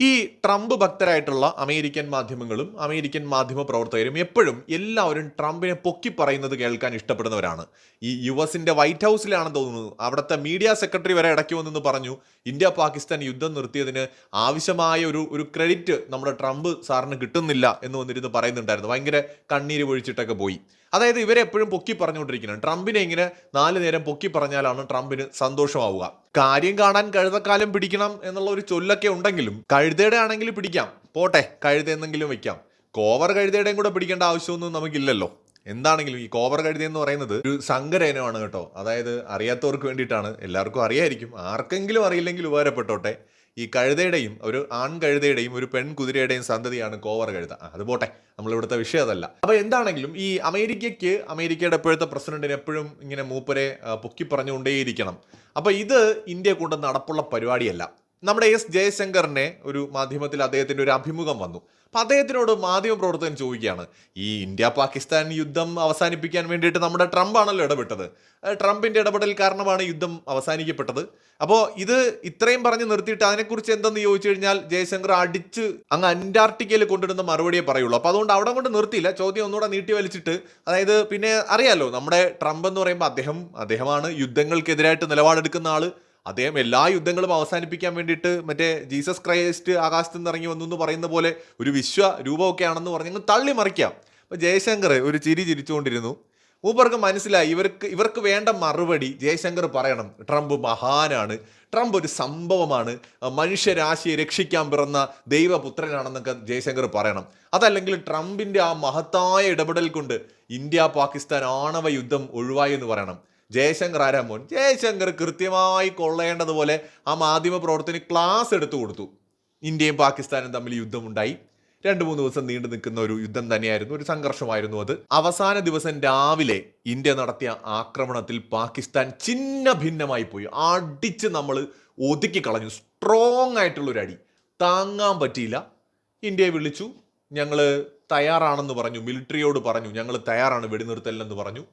ഈ ട്രംപ് ഭക്തരായിട്ടുള്ള അമേരിക്കൻ മാധ്യമങ്ങളും അമേരിക്കൻ മാധ്യമ പ്രവർത്തകരും എപ്പോഴും എല്ലാവരും ട്രംപിനെ പൊക്കി പറയുന്നത് കേൾക്കാൻ ഇഷ്ടപ്പെടുന്നവരാണ്. ഈ യു വൈറ്റ് ഹൗസിലാണെന്ന് തോന്നുന്നു. അവിടുത്തെ മീഡിയ സെക്രട്ടറി വരെ ഇടയ്ക്ക് വന്നെന്ന് പറഞ്ഞു. ഇന്ത്യ പാകിസ്ഥാൻ യുദ്ധം നിർത്തിയതിന് ആവശ്യമായ ഒരു ഒരു ക്രെഡിറ്റ് നമ്മുടെ ട്രംപ് സാറിന് കിട്ടുന്നില്ല എന്ന് വന്നിരുന്ന് പറയുന്നുണ്ടായിരുന്നു. ഭയങ്കര കണ്ണീര് പൊഴിച്ചിട്ടൊക്കെ പോയി. അതായത് ഇവരെ എപ്പോഴും പൊക്കി പറഞ്ഞുകൊണ്ടിരിക്കുന്നത് ട്രംപിനെ ഇങ്ങനെ നാല് നേരം പൊക്കി പറഞ്ഞാലാണ് ട്രംപിന് സന്തോഷമാവുക. കാര്യം കാണാൻ കഴുതക്കാലം പിടിക്കണം എന്നുള്ള ഒരു ചൊല്ലൊക്കെ ഉണ്ടെങ്കിലും കഴുതയുടെ ആണെങ്കിൽ പിടിക്കാം. പോട്ടെ കഴുത എന്തെങ്കിലും വെക്കാം. കോവർ കഴുതയുടെയും കൂടെ പിടിക്കേണ്ട ആവശ്യമൊന്നും നമുക്കില്ലല്ലോ. എന്താണെങ്കിലും ഈ കോവർ കഴുത എന്ന് പറയുന്നത് ഒരു സങ്കരയിനമാണ് കേട്ടോ. അതായത് അറിയാത്തവർക്ക് വേണ്ടിയിട്ടാണ്. എല്ലാവർക്കും അറിയായിരിക്കും. ആർക്കെങ്കിലും അറിയില്ലെങ്കിൽ ഉപകാരപ്പെട്ടോട്ടെ. ഈ കഴുതയുടെയും ഒരു ആൺ കഴുതയുടെയും ഒരു പെൺ കുതിരയുടെയും സന്തതിയാണ് കോവർ കഴുത. അത് പോട്ടെ. നമ്മളിവിടുത്തെ വിഷയം അതല്ല. അപ്പൊ എന്താണെങ്കിലും ഈ അമേരിക്കയ്ക്ക് അമേരിക്കയുടെ ഇപ്പോഴത്തെ പ്രസിഡന്റിന് എപ്പോഴും ഇങ്ങനെ മൂപ്പരെ പൊക്കി പറഞ്ഞുകൊണ്ടേയിരിക്കണം. അപ്പൊ ഇത് ഇന്ത്യ കൊണ്ട് നടപ്പുള്ള പരിപാടിയല്ല. നമ്മുടെ എസ് ജയശങ്കറിനെ ഒരു മാധ്യമത്തിൽ അദ്ദേഹത്തിന്റെ ഒരു അഭിമുഖം വന്നു. അപ്പം അദ്ദേഹത്തിനോട് മാധ്യമ പ്രവർത്തകൻ ചോദിക്കുകയാണ് ഈ ഇന്ത്യ പാകിസ്ഥാൻ യുദ്ധം അവസാനിപ്പിക്കാൻ വേണ്ടിയിട്ട് നമ്മുടെ ട്രംപ് ആണല്ലോ ഇടപെട്ടത്. ട്രംപിന്റെ ഇടപെടൽ കാരണമാണ് യുദ്ധം അവസാനിക്കപ്പെട്ടത്. അപ്പോൾ ഇത് ഇത്രയും പറഞ്ഞ് നിർത്തിയിട്ട് അതിനെക്കുറിച്ച് എന്തെന്ന് ചോദിച്ചു കഴിഞ്ഞാൽ ജയശങ്കർ അടിച്ച് അങ്ങ് അന്റാർട്ടിക്കയിൽ കൊണ്ടിടുന്ന മറുപടിയെ പറയുള്ളൂ. അപ്പോൾ അതുകൊണ്ട് അവിടെ കൊണ്ട് നിർത്തിയില്ല. ചോദ്യം ഒന്നുകൂടെ നീട്ടി വലിച്ചിട്ട് അതായത് പിന്നെ അറിയാലോ നമ്മുടെ ട്രംപ് എന്ന് പറയുമ്പോൾ അദ്ദേഹം അദ്ദേഹമാണ് യുദ്ധങ്ങൾക്കെതിരായിട്ട് നിലപാടെടുക്കുന്ന ആൾ. അദ്ദേഹം എല്ലാ യുദ്ധങ്ങളും അവസാനിപ്പിക്കാൻ വേണ്ടിയിട്ട് മറ്റേ ജീസസ് ക്രൈസ്റ്റ് ആകാശത്ത് നിന്ന് ഇറങ്ങി വന്നു എന്ന് പറയുന്ന പോലെ ഒരു വിശ്വ രൂപമൊക്കെ ആണെന്ന് പറഞ്ഞ് തള്ളി മറിക്കാം അപ്പോൾ ജയശങ്കർ ഒരു ചിരി ചിരിച്ചുകൊണ്ടിരുന്നു. മൂപ്പർക്ക് മനസ്സിലായി ഇവർക്ക് ഇവർക്ക് വേണ്ട മറുപടി ജയശങ്കർ പറയണം. ട്രംപ് മഹാനാണ്. ട്രംപ് ഒരു സംഭവമാണ്. മനുഷ്യരാശിയെ രക്ഷിക്കാൻ പിറന്ന ദൈവപുത്രനാണെന്നൊക്കെ ജയശങ്കർ പറയണം. അതല്ലെങ്കിൽ ട്രംപിന്റെ ആ മഹത്തായ ഇടപെടൽ കൊണ്ട് ഇന്ത്യ പാകിസ്ഥാൻ ആണവ യുദ്ധം ഒഴിവായി എന്ന് പറയണം. ജയശങ്കർ ആരാ മോൻ? ജയശങ്കർ കൃത്യമായി കൊള്ളേണ്ടതുപോലെ ആ മാധ്യമ പ്രവർത്തന ക്ലാസ് എടുത്തു കൊടുത്തു. ഇന്ത്യയും പാകിസ്ഥാനും തമ്മിൽ യുദ്ധമുണ്ടായി. രണ്ട് മൂന്ന് ദിവസം നീണ്ടു നിൽക്കുന്ന ഒരു യുദ്ധം തന്നെയായിരുന്നു ഒരു സംഘർഷമായിരുന്നു അത്. അവസാന ദിവസം രാവിലെ ഇന്ത്യ നടത്തിയ ആക്രമണത്തിൽ പാകിസ്ഥാൻ ചിന്ന ഭിന്നമായി പോയി. അടിച്ച് നമ്മൾ ഒതുക്കി കളഞ്ഞു. സ്ട്രോങ് ആയിട്ടുള്ളൊരു അടി. താങ്ങാൻ പറ്റിയില്ല. ഇന്ത്യയെ വിളിച്ചു. ഞങ്ങൾ തയ്യാറാണെന്ന് പറഞ്ഞു. മിലിറ്ററിയോട് പറഞ്ഞു. ഞങ്ങൾ തയ്യാറാണ്. വെടിനിർത്തലെന്ന് പറഞ്ഞു.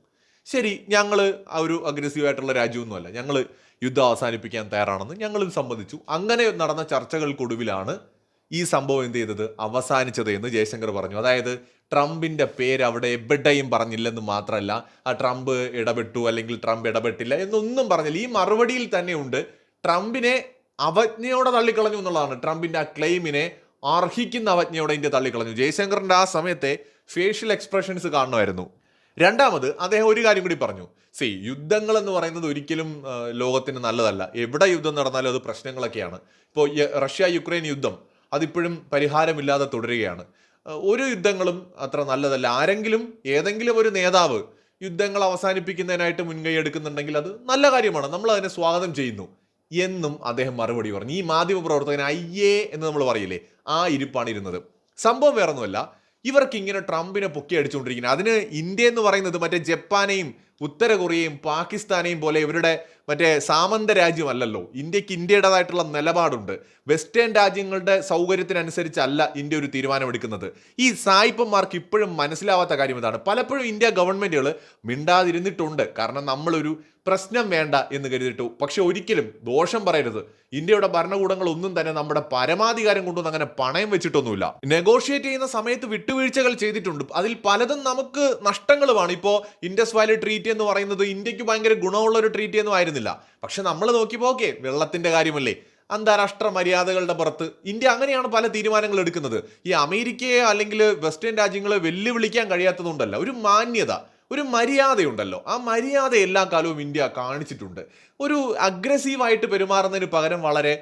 ശരി ഞങ്ങൾ ഒരു അഗ്രസീവ് ആയിട്ടുള്ള രാജ്യമൊന്നുമല്ല. ഞങ്ങൾ യുദ്ധം അവസാനിപ്പിക്കാൻ തയ്യാറാണെന്ന് ഞങ്ങളും സമ്മതിച്ചു. അങ്ങനെ നടന്ന ചർച്ചകൾക്കൊടുവിലാണ് ഈ സംഭവം എന്ത് ചെയ്തത്? അവസാനിച്ചത് എന്ന് ജയശങ്കർ പറഞ്ഞു. അതായത് ട്രംപിന്റെ പേര് അവിടെ എവിടെയും പറഞ്ഞില്ലെന്ന് മാത്രമല്ല ആ ട്രംപ് ഇടപെട്ടു അല്ലെങ്കിൽ ട്രംപ് ഇടപെട്ടില്ല എന്നൊന്നും പറഞ്ഞില്ല. ഈ മറുപടിയിൽ തന്നെയുണ്ട് ട്രംപിനെ അവജ്ഞയോടെ തള്ളിക്കളഞ്ഞു എന്നുള്ളതാണ്. ട്രംപിന്റെ ആ ക്ലെയിമിനെ അർഹിക്കുന്ന അവജ്ഞയോടെ ഇന്ത്യ തള്ളിക്കളഞ്ഞു. ജയശങ്കറിന്റെ ആ സമയത്തെ ഫേഷ്യൽ എക്സ്പ്രഷൻസ് കാണുമായിരുന്നു. രണ്ടാമത് അദ്ദേഹം ഒരു കാര്യം കൂടി പറഞ്ഞു. സി യുദ്ധങ്ങൾ എന്ന് പറയുന്നത് ഒരിക്കലും ലോകത്തിന് നല്ലതല്ല. എവിടെ യുദ്ധം നടന്നാലും അത് പ്രശ്നങ്ങളൊക്കെയാണ്. ഇപ്പോൾ റഷ്യ യുക്രൈൻ യുദ്ധം അതിപ്പോഴും പരിഹാരമില്ലാതെ തുടരുകയാണ്. ഒരു യുദ്ധങ്ങളും അത്ര നല്ലതല്ല. ആരെങ്കിലും ഏതെങ്കിലും ഒരു നേതാവ് യുദ്ധങ്ങൾ അവസാനിപ്പിക്കുന്നതിനായിട്ട് മുൻകൈ എടുക്കുന്നുണ്ടെങ്കിൽ അത് നല്ല കാര്യമാണ്. നമ്മൾ അതിനെ സ്വാഗതം ചെയ്യുന്നു. എന്നും അദ്ദേഹം മറുപടി പറഞ്ഞു. ഈ മാധ്യമ പ്രവർത്തകൻ അയ്യേ എന്ന് നമ്മൾ പറയില്ലേ? ആ ഇരിപ്പാണ് ഇരുന്നത്. സംഭവം വേറൊന്നുമല്ല. ഇവർക്ക് ഇങ്ങനെ ട്രംപിനെ പൊക്കി അടിച്ചുകൊണ്ടിരിക്കുന്നത് അതിന് ഇന്ത്യ എന്ന് പറയുന്നത് മറ്റേ ജപ്പാനെയും ഉത്തര കൊറിയയും പാകിസ്ഥാനെയും പോലെ ഇവരുടെ മറ്റേ സാമന്ത രാജ്യമല്ലല്ലോ. ഇന്ത്യയ്ക്ക് ഇന്ത്യയുടേതായിട്ടുള്ള നിലപാടുണ്ട്. വെസ്റ്റേൺ രാജ്യങ്ങളുടെ സൗകര്യത്തിനനുസരിച്ചല്ല ഇന്ത്യ ഒരു തീരുമാനമെടുക്കുന്നത്. ഈ സായിപ്പന്മാർക്ക് ഇപ്പോഴും മനസ്സിലാവാത്ത കാര്യം ഇതാണ്. പലപ്പോഴും ഇന്ത്യ ഗവൺമെന്റുകൾ മിണ്ടാതിരുന്നിട്ടുണ്ട്. കാരണം നമ്മളൊരു പ്രശ്നം വേണ്ട എന്ന് കരുതിയിട്ടു. പക്ഷെ ഒരിക്കലും ദോഷം പറയരുത്. ഇന്ത്യയുടെ ഭരണകൂടങ്ങൾ ഒന്നും തന്നെ നമ്മുടെ പരമാധികാരം കൊണ്ടൊന്നും അങ്ങനെ പണയം വെച്ചിട്ടൊന്നുമില്ല. നെഗോഷിയേറ്റ് ചെയ്യുന്ന സമയത്ത് വിട്ടുവീഴ്ചകൾ ചെയ്തിട്ടുണ്ട്. അതിൽ പലതും നമുക്ക് നഷ്ടങ്ങളുമാണ്. ഇപ്പോൾ ഇൻഡസ് വാലി ട്രീറ്റ് എന്ന് പറയുന്നത് ഇന്ത്യയ്ക്ക് ഭയങ്കര ഗുണമുള്ള ഒരു ട്രീറ്റ് ഒന്നും ആയിരുന്നില്ല. പക്ഷെ നമ്മൾ നോക്കിയപ്പോൾ ഓക്കെ വെള്ളത്തിന്റെ കാര്യമല്ലേ? അന്താരാഷ്ട്ര മര്യാദകളുടെ പുറത്ത് ഇന്ത്യ അങ്ങനെയാണ് പല തീരുമാനങ്ങൾ എടുക്കുന്നത്. ഈ അമേരിക്കയെ അല്ലെങ്കിൽ വെസ്റ്റേൺ രാജ്യങ്ങളെ വെല്ലുവിളിക്കാൻ കഴിയാത്തതുകൊണ്ടല്ല ഒരു മാന്യത ഒരു മര്യാദയുണ്ടല്ലോ. ആ മര്യാദ എല്ലാ കാലവും ഇന്ത്യ കാണിച്ചിട്ടുണ്ട്. ഒരു അഗ്രസീവായിട്ട് പെരുമാറുന്നതിന് പകരം വളരെ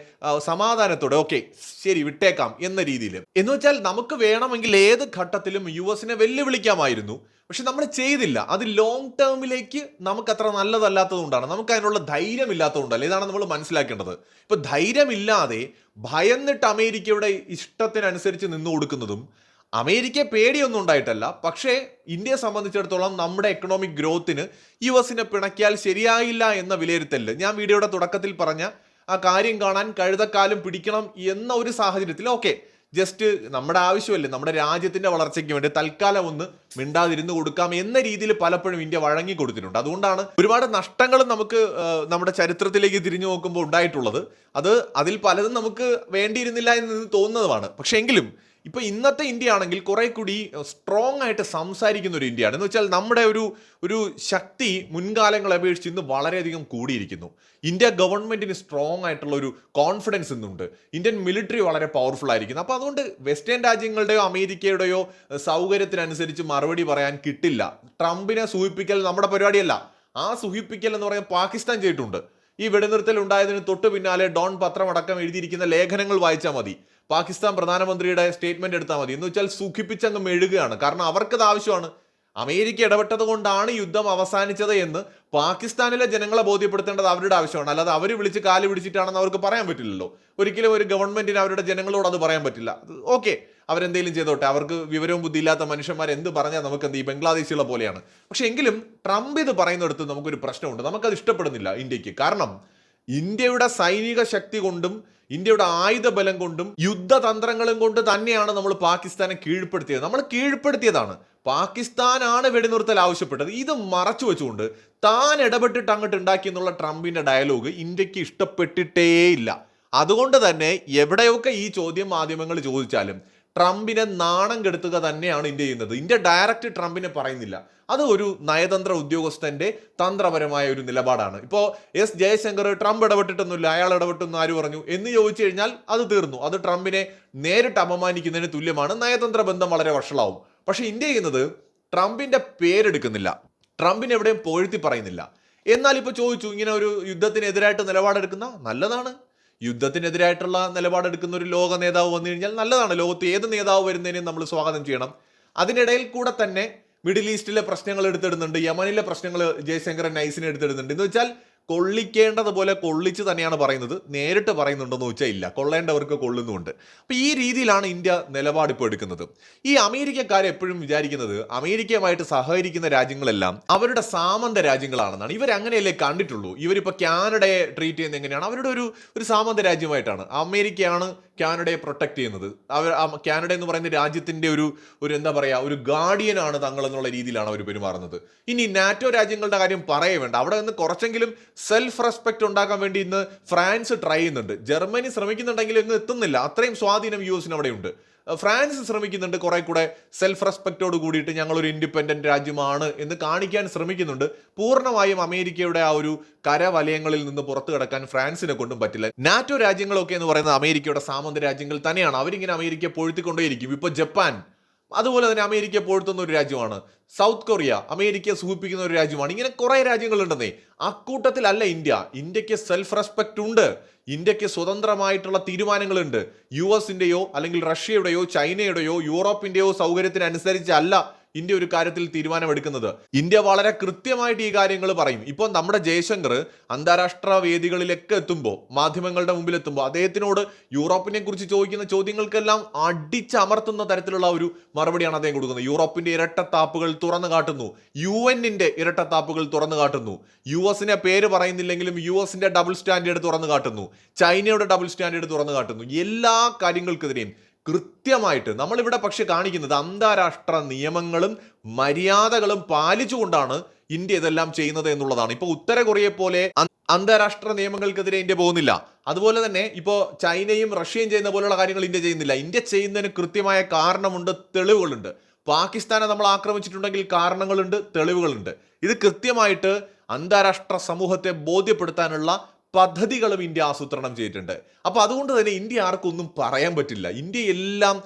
സമാധാനത്തോടെ ഓക്കെ ശരി വിട്ടേക്കാം എന്ന രീതിയിൽ എന്ന് വെച്ചാൽ നമുക്ക് വേണമെങ്കിൽ ഏത് ഘട്ടത്തിലും യു എസിനെ വെല്ലുവിളിക്കാമായിരുന്നു. പക്ഷെ നമ്മൾ ചെയ്തില്ല. അത് ലോങ് ടേമിലേക്ക് നമുക്ക് അത്ര നല്ലതല്ലാത്തതുകൊണ്ടാണ്. നമുക്ക് അതിനുള്ള ധൈര്യം ഇല്ലാത്തതുകൊണ്ടല്ല ഇതാണ് നമ്മൾ മനസ്സിലാക്കേണ്ടത്. ഇപ്പൊ ധൈര്യമില്ലാതെ ഭയന്നിട്ട് അമേരിക്കയുടെ ഇഷ്ടത്തിനനുസരിച്ച് നിന്നു കൊടുക്കുന്നതും അമേരിക്കയെ പേടിയൊന്നും ഉണ്ടായിട്ടല്ല. പക്ഷേ ഇന്ത്യയെ സംബന്ധിച്ചിടത്തോളം നമ്മുടെ എക്കണോമിക് ഗ്രോത്തിന് യു എസിനെ പിണക്കിയാൽ ശരിയായില്ല എന്ന വിലയിരുത്തൽ ഞാൻ വീഡിയോയുടെ തുടക്കത്തിൽ പറഞ്ഞ ആ കാര്യം കാണാൻ കഴുതക്കാലം പിടിക്കണം എന്ന ഒരു സാഹചര്യത്തിൽ ഓക്കെ ജസ്റ്റ് നമ്മുടെ ആവശ്യമല്ലേ നമ്മുടെ രാജ്യത്തിന്റെ വളർച്ചയ്ക്ക് വേണ്ടി തൽക്കാലം ഒന്ന് മിണ്ടാതിരുന്ന് കൊടുക്കാം എന്ന രീതിയിൽ പലപ്പോഴും ഇന്ത്യ വഴങ്ങി കൊടുത്തിട്ടുണ്ട്. അതുകൊണ്ടാണ് ഒരുപാട് നഷ്ടങ്ങളും നമുക്ക് നമ്മുടെ ചരിത്രത്തിലേക്ക് തിരിഞ്ഞു നോക്കുമ്പോൾ ഉണ്ടായിട്ടുള്ളത്. അത് അതിൽ പലതും നമുക്ക് വേണ്ടിയിരുന്നില്ല എന്ന് തോന്നുന്നതുമാണ്. പക്ഷേ എങ്കിലും ഇപ്പൊ ഇന്നത്തെ ഇന്ത്യ ആണെങ്കിൽ കുറെ കൂടി സ്ട്രോങ് ആയിട്ട് സംസാരിക്കുന്ന ഒരു ഇന്ത്യയാണ്. എന്ന് വെച്ചാൽ നമ്മുടെ ഒരു ഒരു ശക്തി മുൻകാലങ്ങളെ അപേക്ഷിച്ച് ഇന്ന് വളരെയധികം കൂടിയിരിക്കുന്നു. ഇന്ത്യ ഗവൺമെന്റിന് സ്ട്രോങ് ആയിട്ടുള്ള ഒരു കോൺഫിഡൻസ് ഇന്നുണ്ട്. ഇന്ത്യൻ മിലിറ്ററി വളരെ പവർഫുൾ ആയിരിക്കുന്നു. അപ്പൊ അതുകൊണ്ട് വെസ്റ്റേൺ രാജ്യങ്ങളുടെയോ അമേരിക്കയുടെയോ സൗകര്യത്തിനനുസരിച്ച് മറുപടി പറയാൻ കിട്ടില്ല. ട്രംപിനെ സൂചിപ്പിക്കൽ നമ്മുടെ പരിപാടിയല്ല. ആ സൂചിപ്പിക്കൽ എന്ന് പറയാൻ പാകിസ്ഥാൻ ചെയ്തിട്ടുണ്ട്. ഈ വെടിനിർത്തൽ ഉണ്ടായതിന് തൊട്ട് പിന്നാലെ ഡോൺ പത്രമടക്കം എഴുതിയിരിക്കുന്ന ലേഖനങ്ങൾ വായിച്ചാൽ മതി. പാകിസ്ഥാൻ പ്രധാനമന്ത്രിയുടെ സ്റ്റേറ്റ്മെന്റ് എടുത്താൽ മതി. എന്ന് വെച്ചാൽ സുഖിപ്പിച്ചങ്ങ് മെഴുകുകയാണ്. കാരണം അവർക്കത് ആവശ്യമാണ്. അമേരിക്ക ഇടപെട്ടത് കൊണ്ടാണ് യുദ്ധം അവസാനിച്ചത് എന്ന് പാകിസ്ഥാനിലെ ജനങ്ങളെ ബോധ്യപ്പെടുത്തേണ്ടത് അവരുടെ ആവശ്യമാണ്. അല്ലാതെ അവർ വിളിച്ച് കാൽ പിടിച്ചിട്ടാണെന്ന് അവർക്ക് പറയാൻ പറ്റില്ലല്ലോ. ഒരിക്കലും ഒരു ഗവൺമെന്റിന് അവരുടെ ജനങ്ങളോട് അത് പറയാൻ പറ്റില്ല. ഓക്കെ. അവരെന്തെങ്കിലും ചെയ്തോട്ടെ. അവർക്ക് വിവരവും ബുദ്ധിയില്ലാത്ത മനുഷ്യന്മാർ എന്ത് പറഞ്ഞാൽ നമുക്ക് എന്ത് ഈ ബംഗ്ലാദേശികളെ പോലെയാണ്. പക്ഷെ എങ്കിലും ട്രംപ് ഇത് പറയുന്നിടത്ത് നമുക്കൊരു പ്രശ്നമുണ്ട്. നമുക്കത് ഇഷ്ടപ്പെടുന്നില്ല ഇന്ത്യയ്ക്ക്. കാരണം ഇന്ത്യയുടെ സൈനിക ശക്തി കൊണ്ടും ഇന്ത്യയുടെ ആയുധ ബലം കൊണ്ടും യുദ്ധതന്ത്രങ്ങളും കൊണ്ട് തന്നെയാണ് നമ്മൾ പാകിസ്ഥാനെ കീഴ്പ്പെടുത്തിയത്. നമ്മൾ കീഴ്പ്പെടുത്തിയതാണ്. പാകിസ്ഥാനാണ് വെടിനിർത്തൽ ആവശ്യപ്പെട്ടത്. ഇത് മറച്ചു വെച്ചുകൊണ്ട് താൻ ഇടപെട്ടിട്ട് അങ്ങോട്ട് ഉണ്ടാക്കി എന്നുള്ള ട്രംപിന്റെ ഡയലോഗ് ഇന്ത്യയ്ക്ക് ഇഷ്ടപ്പെട്ടിട്ടേയില്ല. അതുകൊണ്ട് തന്നെ എവിടെയൊക്കെ ഈ ചോദ്യം മാധ്യമങ്ങൾ ചോദിച്ചാലും ട്രംപിനെ നാണം കെടുത്തുക തന്നെയാണ് ഇന്ത്യ ചെയ്യുന്നത്. ഇന്ത്യ ഡയറക്റ്റ് ട്രംപിനെ പറയുന്നില്ല. അത് ഒരു നയതന്ത്ര ഉദ്യോഗസ്ഥന്റെ തന്ത്രപരമായ ഒരു നിലപാടാണ്. ഇപ്പോൾ എസ് ജയശങ്കർ ട്രംപ് ഇടപെട്ടിട്ടൊന്നുമില്ല അയാൾ ഇടപെട്ടൊന്നും ആര് പറഞ്ഞു? എന്ന് ചോദിച്ചു കഴിഞ്ഞാൽ അത് തീർന്നു. അത് ട്രംപിനെ നേരിട്ട് അപമാനിക്കുന്നതിന് തുല്യമാണ്. നയതന്ത്ര ബന്ധം വളരെ വഷളാവും. പക്ഷേ ഇന്ത്യ ചെയ്യുന്നത് ട്രംപിന്റെ പേരെടുക്കുന്നില്ല. ട്രംപിനെ എവിടെയും പൊഴുത്തി പറയുന്നില്ല. എന്നാൽ ഇപ്പോൾ ചോദിച്ചു ഇങ്ങനെ ഒരു യുദ്ധത്തിനെതിരായിട്ട് നിലപാടെടുക്കുന്ന നല്ലതാണ്. യുദ്ധത്തിനെതിരായിട്ടുള്ള നിലപാടെടുക്കുന്ന ഒരു ലോക നേതാവ് വന്നു കഴിഞ്ഞാൽ നല്ലതാണ്. ലോകത്ത് ഏത് നേതാവ് വരുന്നതിനെയും നമ്മൾ സ്വാഗതം ചെയ്യണം. അതിനിടയിൽ കൂടെ തന്നെ മിഡിൽ ഈസ്റ്റിലെ പ്രശ്നങ്ങൾ എടുത്തിടുന്നുണ്ട്. യമനിലെ പ്രശ്നങ്ങൾ ജയശങ്കരൻ നൈസിനെ എടുത്തിടുന്നുണ്ട്. എന്ന് വെച്ചാൽ കൊള്ളിക്കേണ്ടതുപോലെ കൊള്ളിച്ച് തന്നെയാണ് പറയുന്നത്. നേരിട്ട് പറയുന്നുണ്ടെന്ന് വെച്ചാൽ ഇല്ല. കൊള്ളേണ്ടവർക്ക് കൊള്ളുന്നുണ്ട് അപ്പോൾ ഈ രീതിയിലാണ് ഇന്ത്യ നിലപാട് ഇപ്പോൾ എടുക്കുന്നത്. ഈ അമേരിക്കക്കാർ എപ്പോഴും വിചാരിക്കുന്നത് അമേരിക്കയുമായിട്ട് സഹകരിക്കുന്ന രാജ്യങ്ങളെല്ലാം അവരുടെ സാമന്ത രാജ്യങ്ങളാണെന്നാണ്. ഇവർ അങ്ങനെയല്ലേ കണ്ടിട്ടുള്ളൂ. ഇവരിപ്പോൾ കാനഡയെ ട്രീറ്റ് ചെയ്യുന്നത് എങ്ങനെയാണ്? അവരുടെ ഒരു ഒരു സാമന്ത രാജ്യമായിട്ടാണ്. അമേരിക്കയാണ് കാനഡയെ പ്രൊട്ടക്ട് ചെയ്യുന്നത്. അവർ കാനഡ എന്ന് പറയുന്ന രാജ്യത്തിന്റെ ഒരു ഒരു എന്താ പറയുക ഒരു ഗാർഡിയൻ ആണ് തങ്ങൾ എന്നുള്ള രീതിയിലാണ് അവർ പെരുമാറുന്നത്. ഇനി നാറ്റോ രാജ്യങ്ങളുടെ കാര്യം പറയേ വേണ്ട. അവിടെ നിന്ന് കുറച്ചെങ്കിലും സെൽഫ് റെസ്പെക്ട് ഉണ്ടാക്കാൻ വേണ്ടി ഇന്ന് ഫ്രാൻസ് ട്രൈ ചെയ്യുന്നുണ്ട്. ജർമ്മനി ശ്രമിക്കുന്നുണ്ടെങ്കിലും ഇന്ന് എത്തുന്നില്ല. അത്രയും സ്വാധീനം യു എസിന് അവിടെയുണ്ട്. ഫ്രാൻസ് ശ്രമിക്കുന്നുണ്ട് കുറെ കൂടെ സെൽഫ് റെസ്പെക്റ്റോട് കൂടിയിട്ട് ഞങ്ങളൊരു ഇൻഡിപെൻഡന്റ് രാജ്യമാണ് എന്ന് കാണിക്കാൻ ശ്രമിക്കുന്നുണ്ട്. പൂർണമായും അമേരിക്കയുടെ ആ ഒരു കരവലയങ്ങളിൽ നിന്ന് പുറത്തു കിടക്കാൻ ഫ്രാൻസിനെ കൊണ്ടും പറ്റില്ല. നാറ്റോ രാജ്യങ്ങളൊക്കെ എന്ന് പറയുന്നത് അമേരിക്കയുടെ സാമന്ത രാജ്യങ്ങൾ തന്നെയാണ്. അവരിങ്ങനെ അമേരിക്കയെ പൊഴുത്തിക്കൊണ്ടേയിരിക്കും. ഇപ്പോൾ ജപ്പാൻ അതുപോലെ തന്നെ അമേരിക്ക പൊഴുത്തുന്ന ഒരു രാജ്യമാണ്. സൗത്ത് കൊറിയ അമേരിക്കയെ സൂചിപ്പിക്കുന്ന ഒരു രാജ്യമാണ്. ഇങ്ങനെ കുറെ രാജ്യങ്ങളുണ്ടെന്നേ. അക്കൂട്ടത്തിലല്ല ഇന്ത്യ. ഇന്ത്യയ്ക്ക് സെൽഫ് റെസ്പെക്റ്റ് ഉണ്ട്. ഇന്ത്യയ്ക്ക് സ്വതന്ത്രമായിട്ടുള്ള തീരുമാനങ്ങളുണ്ട്. യു എസിന്റെയോ അല്ലെങ്കിൽ റഷ്യയുടെയോ ചൈനയുടെയോ യൂറോപ്പിന്റെയോ സൗകര്യത്തിനനുസരിച്ചല്ല ഇന്ത്യ ഒരു കാര്യത്തിൽ തീരുമാനമെടുക്കുന്നത്. ഇന്ത്യ വളരെ കൃത്യമായിട്ട് ഈ കാര്യങ്ങൾ പറയും. ഇപ്പോൾ നമ്മുടെ ജയശങ്കർ അന്താരാഷ്ട്ര വേദികളിലൊക്കെ എത്തുമ്പോൾ മാധ്യമങ്ങളുടെ മുമ്പിൽ എത്തുമ്പോൾ അദ്ദേഹത്തിനോട് യൂറോപ്പിനെ കുറിച്ച് ചോദിക്കുന്ന ചോദ്യങ്ങൾക്കെല്ലാം അടിച്ചമർത്തുന്ന തരത്തിലുള്ള ഒരു മറുപടിയാണ് അദ്ദേഹം കൊടുക്കുന്നത്. യൂറോപ്പിന്റെ ഇരട്ടത്താപ്പുകൾ തുറന്നു കാട്ടുന്നു. യു എന്നിന്റെ ഇരട്ടത്താപ്പുകൾ തുറന്നു കാട്ടുന്നു. യു എസിനെ പേര് പറയുന്നില്ലെങ്കിലും യു എസിന്റെ ഡബിൾ സ്റ്റാൻഡേർഡ് തുറന്നു കാട്ടുന്നു. ചൈനയുടെ ഡബിൾ സ്റ്റാൻഡേർഡ് തുറന്നു കാട്ടുന്നു. എല്ലാ കാര്യങ്ങൾക്കെതിരെയും കൃത്യമായിട്ട് നമ്മളിവിടെ പക്ഷെ കാണിക്കുന്നത് അന്താരാഷ്ട്ര നിയമങ്ങളും മര്യാദകളും പാലിച്ചുകൊണ്ടാണ് ഇന്ത്യ ഇതെല്ലാം ചെയ്യുന്നത് എന്നുള്ളതാണ്. ഇപ്പൊ ഉത്തര കൊറിയയെ പോലെ അന്താരാഷ്ട്ര നിയമങ്ങൾക്കെതിരെ ഇന്ത്യ പോകുന്നില്ല. അതുപോലെ തന്നെ ഇപ്പോൾ ചൈനയും റഷ്യയും ചെയ്യുന്ന പോലുള്ള കാര്യങ്ങൾ ഇന്ത്യ ചെയ്യുന്നില്ല. ഇന്ത്യ ചെയ്യുന്നതിന് കൃത്യമായ കാരണമുണ്ട് തെളിവുകളുണ്ട്. പാകിസ്ഥാനെ നമ്മൾ ആക്രമിച്ചിട്ടുണ്ടെങ്കിൽ കാരണങ്ങളുണ്ട് തെളിവുകളുണ്ട്. ഇത് കൃത്യമായിട്ട് അന്താരാഷ്ട്ര സമൂഹത്തെ ബോധ്യപ്പെടുത്താനുള്ള പദ്ധതികളും ഇന്ത്യ ആസൂത്രണം ചെയ്തിട്ടുണ്ട്. അപ്പോൾ അതുകൊണ്ട് തന്നെ ഇന്ത്യ ആർക്കൊന്നും പറയാൻ പറ്റില്ല. ഇന്ത്യ എല്ലാം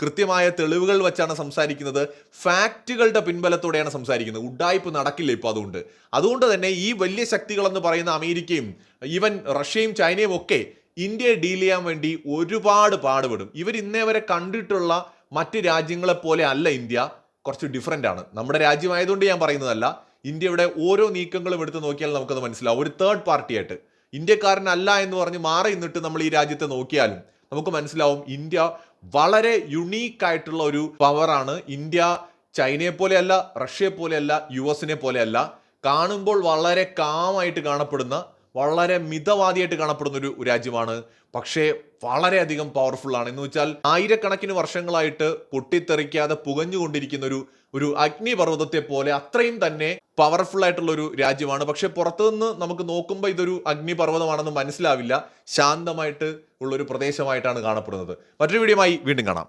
കൃത്യമായ തെളിവുകൾ വെച്ചാണ് സംസാരിക്കുന്നത്. ഫാക്റ്റുകളുടെ പിൻബലത്തോടെയാണ് സംസാരിക്കുന്നത്. ഉഡായ്പ് നടക്കില്ല ഇപ്പോൾ അതുകൊണ്ട്. അതുകൊണ്ട് തന്നെ ഈ വലിയ ശക്തികളെന്ന് പറയുന്ന അമേരിക്കയും ഈവൻ റഷ്യയും ചൈനയും ഒക്കെ ഇന്ത്യയെ ഡീൽ ചെയ്യാൻ വേണ്ടി ഒരുപാട് പാടുപെടും. ഇവർ ഇന്നേ വരെ കണ്ടിട്ടുള്ള മറ്റ് രാജ്യങ്ങളെ പോലെ അല്ല ഇന്ത്യ. കുറച്ച് ഡിഫറെന്റ് ആണ്. നമ്മുടെ രാജ്യമായതുകൊണ്ട് ഞാൻ പറയുന്നതല്ല. ഇന്ത്യയുടെ ഓരോ നീക്കങ്ങളും എടുത്ത് നോക്കിയാൽ നമുക്കത് മനസ്സിലാവും. ഒരു തേർഡ് പാർട്ടിയായിട്ട് ഇന്ത്യക്കാരനല്ല എന്ന് പറഞ്ഞ് മാറി നിന്നിട്ട് നമ്മൾ ഈ രാജ്യത്തെ നോക്കിയാലും നമുക്ക് മനസ്സിലാവും ഇന്ത്യ വളരെ യുണീക്ക് ആയിട്ടുള്ള ഒരു പവറാണ് ഇന്ത്യ ചൈനയെ പോലെയല്ല റഷ്യയെ പോലെയല്ല യു എസിനെ പോലെയല്ല കാണുമ്പോൾ വളരെ കാമായിട്ട് കാണപ്പെടുന്ന വളരെ മിതവാദിയായിട്ട് കാണപ്പെടുന്ന ഒരു രാജ്യമാണ്. പക്ഷേ വളരെയധികം പവർഫുൾ ആണ്. എന്ന് വെച്ചാൽ ആയിരക്കണക്കിന് വർഷങ്ങളായിട്ട് പൊട്ടിത്തെറിക്കാതെ പുകഞ്ഞുകൊണ്ടിരിക്കുന്ന ഒരു ഒരു അഗ്നിപർവതത്തെ പോലെ അത്രയും തന്നെ പവർഫുൾ ആയിട്ടുള്ള ഒരു രാജ്യമാണ്. പക്ഷെ പുറത്തുനിന്ന് നമുക്ക് നോക്കുമ്പോൾ ഇതൊരു അഗ്നിപർവതമാണെന്ന് മനസ്സിലാവില്ല. ശാന്തമായിട്ട് ഉള്ളൊരു പ്രദേശമായിട്ടാണ് കാണപ്പെടുന്നത്. മറ്റൊരു വീഡിയോമായി വീണ്ടും കാണാം.